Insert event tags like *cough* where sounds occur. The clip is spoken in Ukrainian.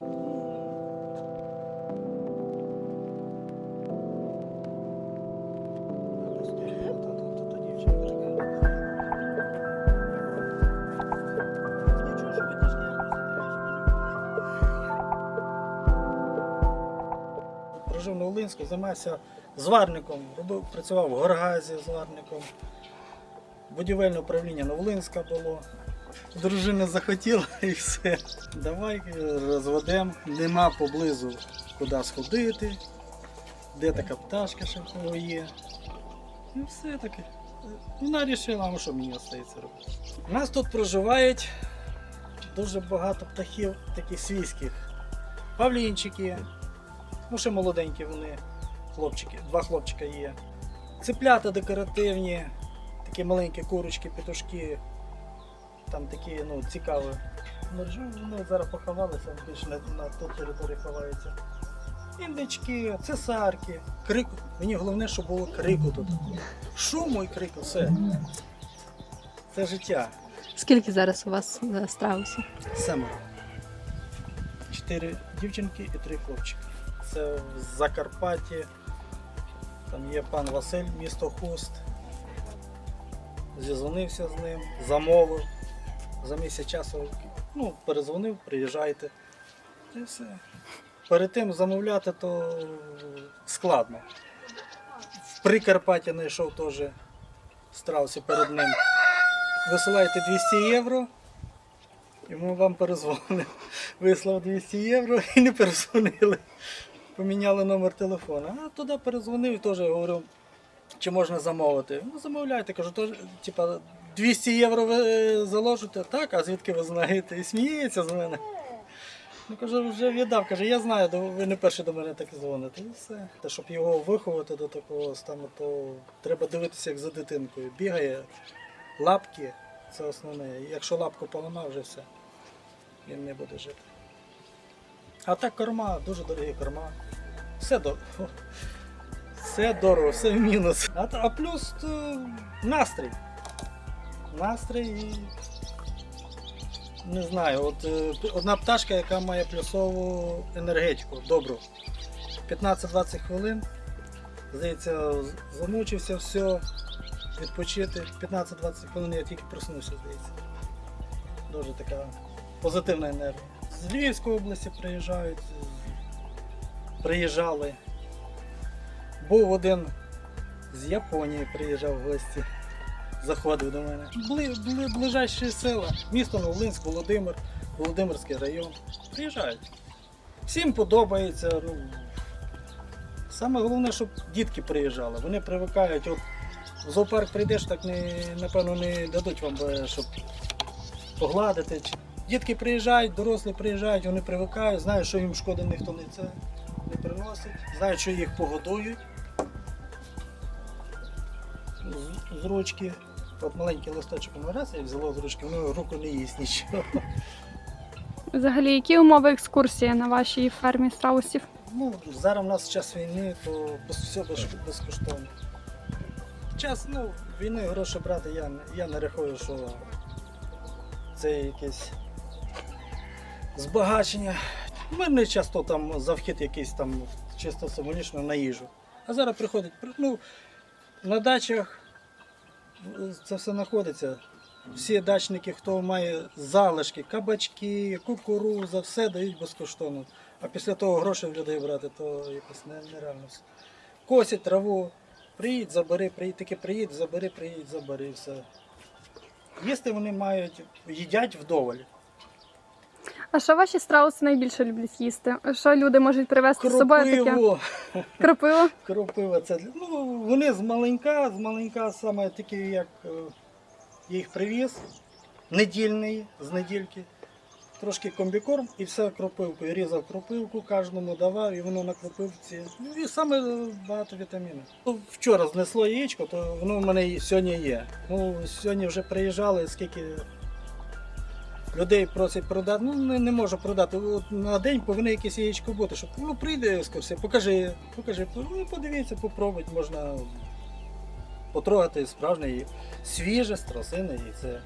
Україні. Прожив на Волинську, займався зварником, працював в Горгазі зварником. Будівельне управління Новолинська було. Дружина захотіла *laughs* і все. Давай е, розведемо. Нема поблизу куди сходити, де така пташка ще в кого є. І все таки. Вона вирішила, що мені остається робити. У нас тут проживають дуже багато птахів таких свійських. Павлінчики, ну ще молоденькі вони, хлопчики, два хлопчика є. Цеплята декоративні, такі маленькі курочки, петушки. Там такі ну, цікаві. Ну, Вони зараз поховалися, більше на, на ту території ховаються. Індички, цесарки, крику. Мені головне, щоб було крику тут. Шуму і крику, все. Це життя. Скільки зараз у вас е, страусів? Семеро. Чотири дівчинки і три хлопчики. Це в Закарпатті. Там є пан Василь, місто Хуст. Зізвонився з ним, замовив. За місяць часу ну, перезвонив, приїжджайте. І все. Перед тим замовляти то складно. В Прикарпатті знайшов теж страусі перед ним. Висилаєте 200 євро, і ми вам перезвонили. Вислав 200 євро і не перезвонили. Поміняли номер телефона. А туди перезвонив і теж говорив, чи можна замовити. Ну, замовляйте, кажу, типа, 200 євро ви е, заложите? Так, а звідки ви знаєте? І сміється з мене. Ну, кажу, вже віддав. Каже, я знаю, ви не перші до мене так дзвоните. І все. Та щоб його виховати до такого стану, то треба дивитися, як за дитинкою. Бігає, лапки це основне. Якщо лапку поламав, вже все. Він не буде жити. А так корма, дуже дорогі корма. Все дорого. Все дорого, все в мінус. А, а плюс то настрій. Настрій. Не знаю, от е, одна пташка, яка має плюсову енергетику, добру. 15-20 хвилин. Здається, замучився, все, відпочити. 15-20 хвилин я тільки проснувся, здається. Дуже така позитивна енергія. З Львівської області приїжджають, приїжджали. Був один з Японії приїжджав в гості, заходив до мене. Бли, бли, ближайші села, місто Новолинськ, Володимир, Володимирський район. Приїжджають. Всім подобається. Ну, саме головне, щоб дітки приїжджали. Вони привикають. От в зоопарк прийдеш, так не, напевно не дадуть вам, е, щоб погладити. Дітки приїжджають, дорослі приїжджають, вони привикають, знають, що їм шкоди ніхто не це не приносить, знають, що їх погодують з, з ручки. От маленький листочок воно раз і взяло з ручки, воно руку не їсть нічого. Взагалі, які умови екскурсії на вашій фермі страусів? Ну, зараз у нас час війни, то все без- безкоштовно. Час ну, війни гроші брати, я, я не рахую, що це якесь збагачення. Ми не часто там за вхід якийсь там чисто символічно на їжу. А зараз приходять, ну, на дачах це все знаходиться. Всі дачники, хто має залишки, кабачки, кукуруза, все дають безкоштовно. А після того грошей в людей брати, то якось не- нереально. Косять траву, приїдь, забери, приїдь, таки приїдь, забери, приїдь, забери, все. Їсти вони мають, їдять вдоволь. А що ваші страуси найбільше люблять їсти? Що люди можуть привезти з собою таке? Кропиву, Кропиво? кропива *laughs* це. Ну, вони з маленька, з маленька саме такі, як е, я їх привіз, недільний, з недільки. Трошки комбікорм і все кропивкою. Різав кропивку, кожному давав, і воно на кропивці. Ну і саме багато вітамінів. Ну, Вчора знесло яєчко, то воно в мене сьогодні є. Ну, сьогодні вже приїжджали, скільки людей просять продати. Ну не, не можу продати. От на день повинно якесь яєчко бути, щоб ну прийде екскурсія, покажи, покажи, ну подивіться, попробуйте, можна потрогати справжнє і свіже страсине яйце.